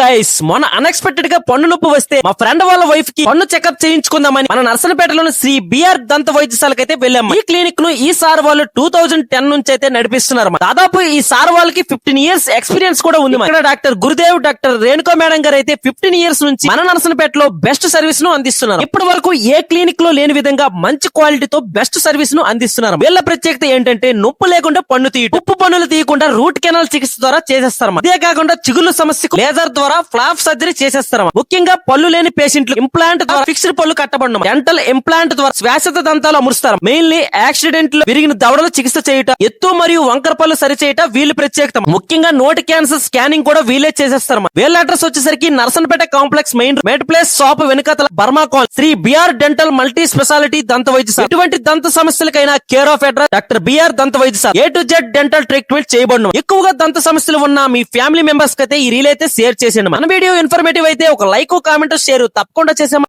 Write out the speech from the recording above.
Guys మొన్న అన్ఎక్స్పెక్టెడ్గా పన్ను నొప్పి వస్తే మా ఫ్రెండ్ వాళ్ళ వైఫ్కి పన్ను చెకప్ చేయించుకుందామని మన నర్సనపేటలోని శ్రీ బిఆర్ దంత వైద్యశాలకు అయితే వెళ్ళాము. ఈ క్లినిక్ను ఈ సార్ వాళ్ళు టూ థౌజండ్ టెన్ నుంచి అయితే నడిపిస్తున్నారు దాదాపు ఈ సార్ వాళ్ళకి ఫిఫ్టీన్ ఇయర్స్ ఎక్స్పీరియన్స్ కూడా ఉంది ఇక్కడ doctor Gurudev doctor Renuka madam garu అయితే ఫిఫ్టీన్ ఇయర్స్ నుంచి మన నర్సనపేటలో బెస్ట్ సర్వీస్ను అందిస్తున్నారు. ఇప్పటి వరకు ఏ క్లినిక్లో లేని విధంగా మంచి క్వాలిటీతో బెస్ట్ సర్వీస్ను అందిస్తున్నారు వీళ్ళ ప్రత్యేకత ఏంటంటే నొప్పు లేకుండా పన్ను తీయటం. ఉప్పు పన్నులు తీయకుండా రూట్ కెనాల్ చికిత్స ద్వారా చేసేస్తారు అదే కాకుండా చిగుళ్ళ సమస్యకు లేజర్ ద్వారా ఫ్లాప్ సర్జరీ చేసేస్తారు ముఖ్యంగా పళ్ళు లేని పేషెంట్లు ఇంప్లాంట్ ద్వారా ఫిక్స్డ్ పళ్ళు కట్టబడడం డెంటల్ ఇంప్లాంట్ ద్వారా శ్వాసత దంతాలు అమరుస్తారు మెయిన్లీ యాక్సిడెంట్లో విరిగిన దవడలు చికిత్స చేయటం ఎత్తు మరియు వంకర పళ్ళు సరిచేయటం వీళ్ళు ప్రత్యేకత ముఖ్యంగా నోటి క్యాన్సర్ స్కానింగ్ కూడా వీళ్ళే చేసేస్తారు వీళ్ళ అడ్రస్ వచ్చేసరికి Narsannapeta complex main MedPlus shop వెనుకతల బర్మా call Shri BR dental multi specialty దంత వైద్యశాల ఎటువంటి దంత సమస్యలకైనా care of address doctor BR దంత వైద్యశాల A to Z dental treatment చేయబడను ఎక్కువగా దంత సమస్యలు ఉన్న మీ ఫ్యామిలీ మెంబర్స్కి అయితే ఈ రీల్ అయితే షేర్ చేసేయండి. మన వీడియో ఇన్ఫర్మేటివ్ అయితే ఒక లైక్ కామెంట్ షేర్ తప్పకుండా చేసే